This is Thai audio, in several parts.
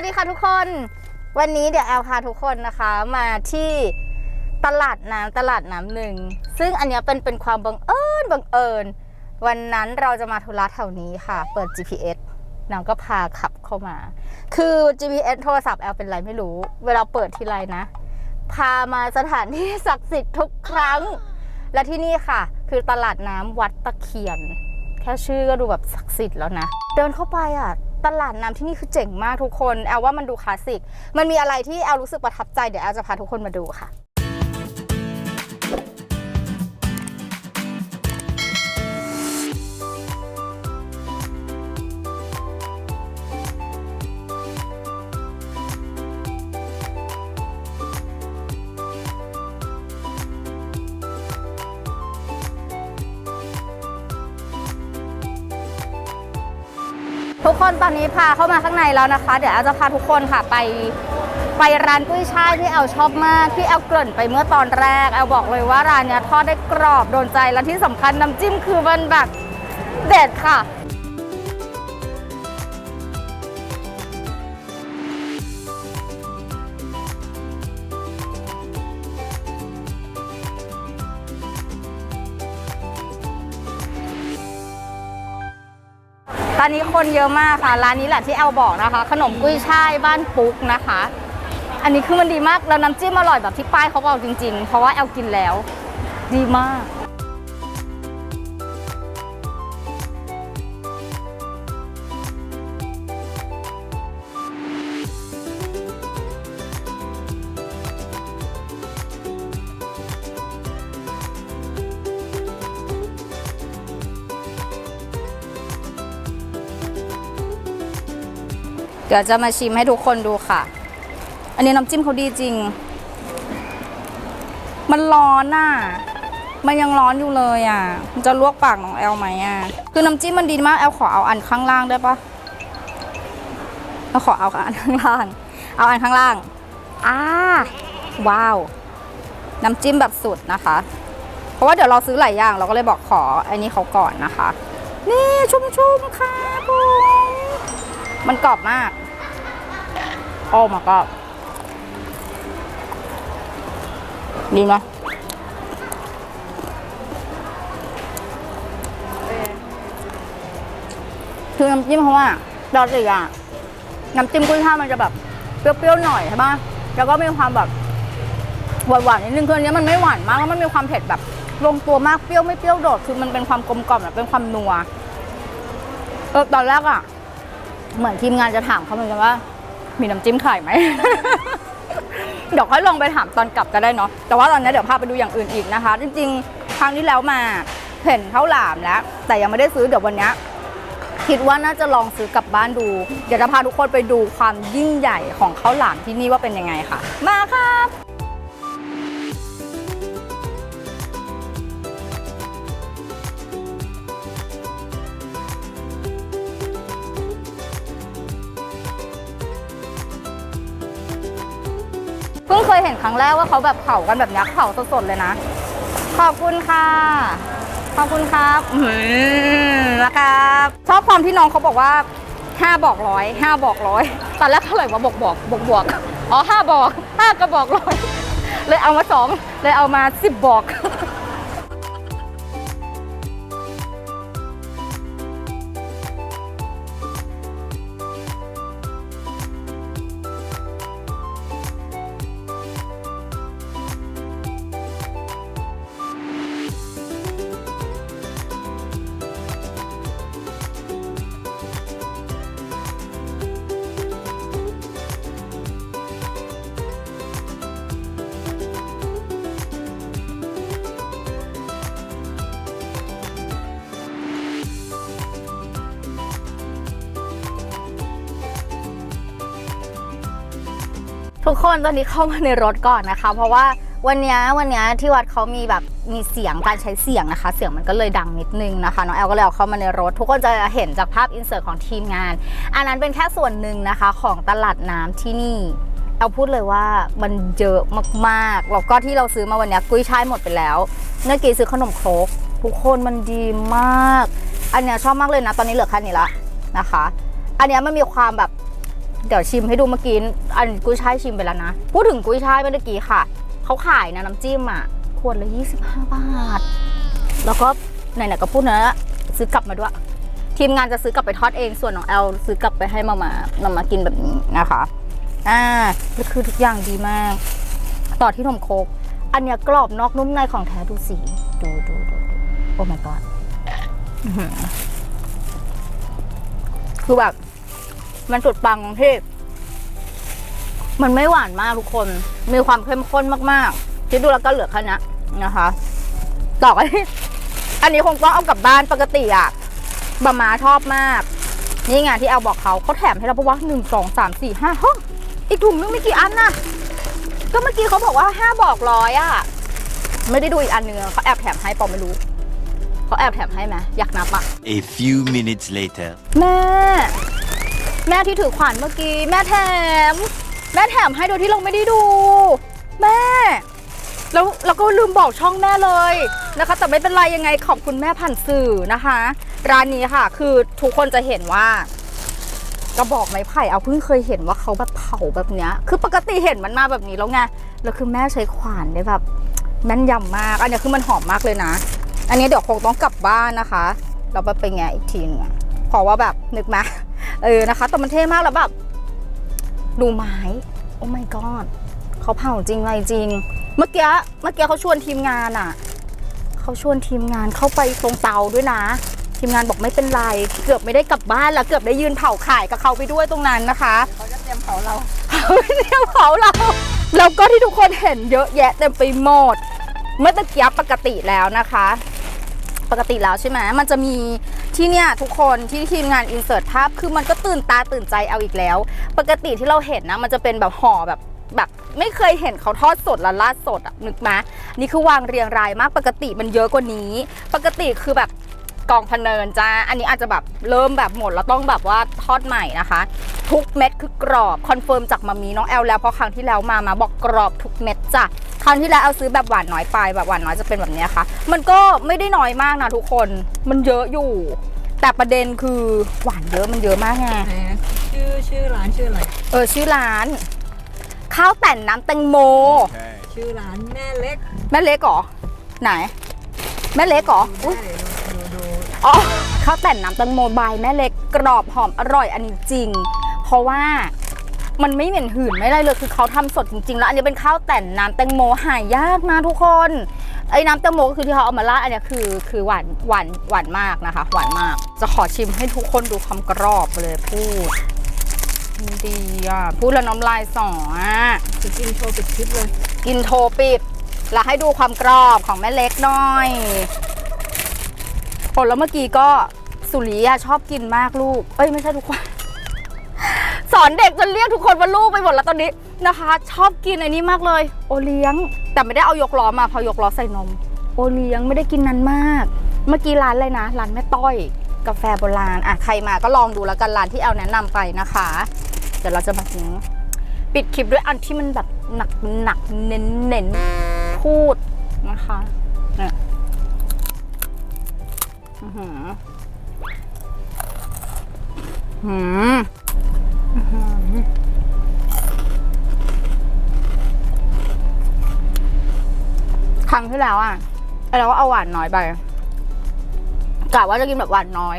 วัสดีค่ะทุกคน วันนี้เดี๋ยวแอลพาทุกคนนะคะมาที่ตลาดน้ำตลาดน้ำหนึ่ง ซึ่งอันนี้เป็นเป็นความบังเอิญบังเอิญ วันนั้นเราจะมาธุระแถวนี้ค่ะ เปิด GPS นางก็พาขับเข้ามา คือ GPS โทรศัพท์แอลเป็นไรไม่รู้ เวลาเปิดทีไรนะ พามาสถานที่ศักดิ์สิทธิ์ทุกครั้ง และที่นี่ค่ะ คือตลาดน้ำวัดตะเคียน แค่ชื่อก็ดูแบบศักดิ์สิทธิ์แล้วนะ เดินเข้าไปอะ ตลาดน้ำที่นี่คือเจ๋งมากทุกคน แอลว่ามันดูคลาสสิก มันมีอะไรที่แอลรู้สึกประทับใจ เดี๋ยวแอลจะพาทุกคนมาดูค่ะ ทุกคนตอนนี้พาเข้ามาข้างในแล้วนะคะ เดี๋ยวอาจะพาทุกคนค่ะไปไปร้านกุ้ยช่ายที่แอลชอบมากที่แอลเกริ่นไปเมื่อตอนแรกแอลบอกเลยว่าร้านเนี้ยทอดได้กรอบโดนใจและที่สำคัญน้ำจิ้มคือมันแบบเด็ดค่ะ ตอนนี้คนเยอะมากค่ะ ร้านนี้แหละที่แอลบอกนะคะ ขนมกุ้ยช่ายบ้านปุ๊กนะคะ อันนี้คือมันดีมากแล้วน้ำจิ้มอร่อยแบบที่ป้ายเขาบอกจริง ๆ เพราะว่าแอลกินแล้ว ดีมาก เดี๋ยวจะมาชิมให้ทุกคนดูค่ะ อันนี้น้ำจิ้มเขาดีจริง มันร้อนอะ มันยังร้อนอยู่เลยอะ มันจะลวกปากน้องแอลไหมอะ คือน้ำจิ้มมันดีมาก แอลขอเอาอันข้างล่างได้ปะเราขอเอาอันข้างล่าง เอาอันข้างล่างอ่าว้าว น้ำจิ้มแบบสุดนะคะ เพราะว่าเดี๋ยวเราซื้อหลายอย่าง เราก็เลยบอกขออันนี้เขาก่อนนะคะ นี่ชุ่มๆค่ะผม มันกรอบมาก โอ้มาก็ดีไหมคือน้ำจิ้มเขาะว่าดอสิอะน้ำจิ้มกุ้ยช่ายมันจะแบบเปรี้ยวๆหน่อยใช่ปะแล้วก็มีความแบบหวานๆนิดนึงคืออันเนี้ยมันไม่หวานมากแล้วมันมีความเผ็ดแบบลงตัวมากเปรี้ยวไม่เปรี้ยวโดด คือมันเป็นความกลมกล่อมแบบเป็นความนัวเออตอนแรกอะ เหมือนทีมงานจะถามเขาเหมือนกันว่า มีน้ำจิ้มขายไหม เดี๋ยวค่อยลองไปถามตอนกลับก็ได้เนาะแต่ว่าตอนนี้เดี๋ยวพาไปดูอย่างอื่นอีกนะคะ จริงๆครั้งที่แล้วมาเห็นข้าวหลามแล้ว แต่ยังไม่ได้ซื้อเดี๋ยววันเนี้ยคิดว่าน่าจะลองซื้อกลับบ้านดู เดี๋ยวจะพาทุกคนไปดูความยิ่งใหญ่ของข้าวหลามที่นี่ว่าเป็นยังไงค่ะ มาครับ เพิ่งเคยเห็นครั้งแรกว่าเขาแบบเผากันแบบนี้เผาสดๆเลยนะ ขอบคุณค่ะ ขอบคุณครับอืมนะครับชอบความที่น้องเขาบอกว่าห้าบอกร้อยห้าบอกร้อยตอนแรกเท่าไหร่วะบอกบอกบอกบอกอ๋อห้าบอกห้าก็บอกร้อยเลยเอามาสองเลยเอามาสิบบอก ทุกคนตอนนี้เข้ามาในรถก่อนนะคะ เพราะว่าวันนี้วันนี้ที่วัดเขามีแบบมีเสียงการใช้เสียงนะคะ เสียงมันก็เลยดังนิดนึงนะคะน้องแอลก็เลยเอาเข้ามาในรถ ทุกคนจะเห็นจากภาพอินเสิร์ตของทีมงาน อันนั้นเป็นแค่ส่วนหนึ่งนะคะของตลาดน้ำที่นี่เอาพูดเลยว่ามันเยอะมากๆแล้วก็ที่เราซื้อมาวันนี้กุ้ยช่ายหมดไปแล้วเมื่อกี้ซื้อขนมครกทุกคนมันดีมาก อันเนี้ยชอบมากเลยนะ ตอนนี้เหลือแค่นี้ละนะคะ อันเนี้ยมันมีความแบบ เดี๋ยวชิมให้ดูเมื่อกี้อันกุ้ยช่ายชิมไปแล้วนะ พูดถึงกุ้ยช่ายเมื่อกี้ค่ะ เขาขายนะน้ำจิ้มอะขวดละ25 บาท แล้วก็ไหนๆก็พูดนะซื้อกลับมาด้วย ทีมงานจะซื้อกลับไปทอดเองส่วนน้องแอลซื้อกลับไปให้มามามามากินแบบนี้นะคะอ่าแล้วคือทุกอย่างดีมาก ต่อที่นมโคกอันเนี้ยกรอบนอกนุ่มในของแท้ดูสีดูดูดูดูโอ้ my god คือแบบ มันสุดปังตรงที่ มันไม่หวานมากทุกคน มีความเข้มข้นมากๆคิดดูแล้วก็เหลือแค่นี้นะคะ ต่อไปอันนี้คงต้องเอากลับบ้านปกติอะบะมาชอบมาก นี่ไงที่แอลบอกเขาเขาแถมให้เราเพราะว่าหนึ่งสองสามสี่ห้าห้องอีกถุงนึงไม่กี่อันน่ะก็เมื่อกี้เขาบอกว่าห้าบอกร้อยอะไม่ได้ดูอีกอันหนึ่งอะเขาแอบแถมให้ปอไม่รู้เขาแอบแถมให้ไหมอยากนับอะ A few minutes later. แม่ แม่ที่ถือขวานเมื่อกี้ แม่แถม แม่แถมให้โดยที่เราไม่ได้ดู แม่แล้วเราก็ลืมบอกช่องแม่เลยนะคะ แต่ไม่เป็นไรยังไงขอบคุณแม่ผ่านสื่อนะคะ ร้านนี้ค่ะ คือทุกคนจะเห็นว่ากระบอกไม้ไผ่เอาเพิ่งเคยเห็นว่าเขาแบบเผาแบบเนี้ย คือปกติเห็นมันมาแบบนี้แล้วไงแล้วคือแม่ใช้ขวานได้แบบแม่นยำมาก อันนี้คือมันหอมมากเลยนะ อันนี้เดี๋ยวคงต้องกลับบ้านนะคะ เราไปไปแงะอีกทีหนึงอะเพราะว่าแบบนึกมา เออนะคะแต่มันเท่มากแล้วแบบดูไม้โอ้ my god เขาเผาจริงอะไรจริง เมื่อกี้เมื่อกี้เขาชวนทีมงานอะเขาชวนทีมงานเข้าไปตรงเตาด้วยนะ ทีมงานบอกไม่เป็นไร เกือบไม่ได้กลับบ้านแล้วเกือบได้ยืนเผาขายกับเขาไปด้วยตรงนั้นนะคะเขาจะเตรียมเผาเราไม่ได้เผาเราแล้วก็ที่ทุกคนเห็นเยอะแยะเต็มไปหมดเมื่อตะเกียบปกติแล้วนะคะ ปกติแล้วใช่ไหมมันจะมีที่เนี่ยทุกคนที่ทีมงานอินเสิร์ตภาพ คือมันก็ตื่นตาตื่นใจเอาอีกแล้ว ปกติที่เราเห็นนะ มันจะเป็นแบบห่อแบบแบบไม่เคยเห็นเขาทอดสดและราดสดอะนึกไหมนี่คือวางเรียงรายมากปกติมันเยอะกว่านี้ ปกติคือแบบ กองพะเนินจ้า อันนี้อาจจะแบบเริ่มแบบหมดแล้วต้องแบบว่าทอดใหม่นะคะ ทุกเม็ดคือกรอบคอนเฟิร์มจากมามีน้องแอลแล้วเพราะครั้งที่แล้วมามาบอกกรอบทุกเม็ดจ้ะครั้งที่แล้วเอาซื้อแบบหวานน้อยไปแบบหวานน้อยจะเป็นแบบเนี้ยค่ะ มันก็ไม่ได้น้อยมากนะทุกคนมันเยอะอยู่ แต่ประเด็นคือหวานเยอะมันเยอะมากไงไหนนะชื่อชื่อร้านชื่ออะไรเออชื่อร้านข้าวแต่นน้ำแตงโม ชื่อร้านแม่เล็ก แม่เล็กเหรอไหน แม่เล็กเหรออุ๊ยได้ดูดู อ๋อข้าวแต่นน้ำแตงโมบายแม่เล็กกรอบหอมอร่อยอันนี้จริง เพราะว่ามันไม่เหม็นหืนไม่ได้เลยคือเขาทำสดจริงๆ แล้ว อันนี้เป็นข้าวแต่นน้ำแตงโมหายากนะทุกคนไอ้น้ำแตงโมก็คือที่เขาเอามาราดอันเนี้ยคือคือหวานหวานหวานมากนะคะ หวานมาก จะขอชิมให้ทุกคนดูความกรอบไปเลยพูดดีอะพูดแล้วน้ำลายสออะจะกินโชว์ปิดคลิปเลย กินโทปิด แล้วให้ดูความกรอบของแม่เล็กหน่อย ผลแล้วเมื่อกี้ก็สุริยะชอบกินมากลูก เอ้ยไม่ใช่ทุกคน สอนเด็กจนเรียกทุกคนว่าลูกไปหมดแล้วตอนนี้นะคะ ชอบกินอันนี้มากเลย โอเลี้ยง แต่ไม่ได้เอายกล้อมาพอยกล้อใส่นม โอเลี้ยงไม่ได้กินนานมาก เมื่อกี้ร้านอะไรนะร้านแม่ต้อย กาแฟโบราณอะใครมาก็ลองดูแล้วกันร้านที่แอลแนะนำไปนะคะ เดี๋ยวเราจะมาถึงปิดคลิปด้วยอันที่มันแบบหนักหนักเน้นเน้นพูดนะคะเนี่ย หือหืมครั้งที่แล้วอะเราก็เอาหวานน้อยไปกะว่าจะกินแบบหวานน้อย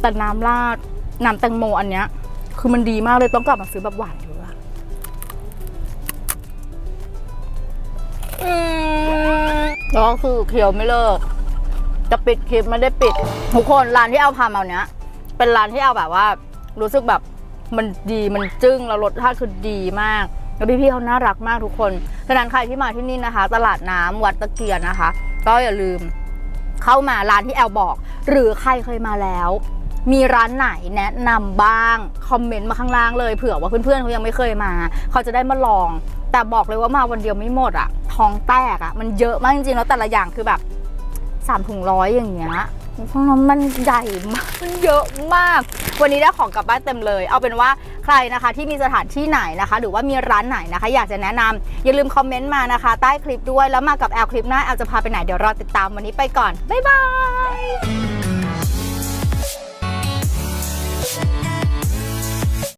แต่น้ำราดน้ำแตงโมอันเนี้ย คือมันดีมากเลยต้องกลับมาซื้อแบบหวานเยอะอะอืมแล้วก็คือเคี้ยวไม่เลิก จะปิดคลิปไม่ได้ปิดทุกคนร้านที่เอาพามาเนี้ย เป็นร้านที่เอาแบบว่า รู้สึกแบบมันดีมันจึ้งแล้วรสชาติคือดีมากแล้วพี่ๆเขาน่ารักมากทุกคนฉะนั้นใครที่มาที่นี่นะคะ ตลาดน้ำวัดตะเกียนนะคะ ก็อย่าลืมเข้ามาร้านที่แอลบอก หรือใครเคยมาแล้ว มีร้านไหนแนะนำบ้าง คอมเมนต์มาข้างล่างเลยเผื่อว่าเพื่อนๆเขายังไม่เคยมา เขาจะได้มาลอง แต่บอกเลยว่ามาวันเดียวไม่หมดอะท้องแตกอะมันเยอะมากจริงๆแล้วแต่ละอย่างคือแบบ สามถุงร้อยอย่างเงี้ยเพราะนั้นมันใหญ่มากมันเยอะมาก วันนี้ได้ของกลับบ้านเต็มเลย เอาเป็นว่าใครนะคะที่มีสถานที่ไหนนะคะ หรือว่ามีร้านไหนนะคะ อยากจะแนะนำอย่าลืมคอมเมนต์มานะคะ ใต้คลิปด้วยแล้วมากับแอลคลิปหน้าแอลจะพาไปไหนเดี๋ยวรอติดตามวันนี้ไปก่อนบ๊ายบาย